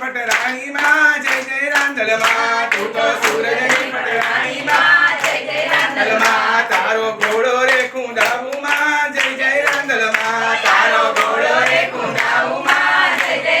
पट रानी माँ जय जय रांधल माँ तू तो सूरज की पट रानी माँ जय जय रांधल माँ तारो घोड़ो रे कूदाऊ माँ जय जय रांधल माँ तारो घोड़ो रे कूदाऊ माँ जय जय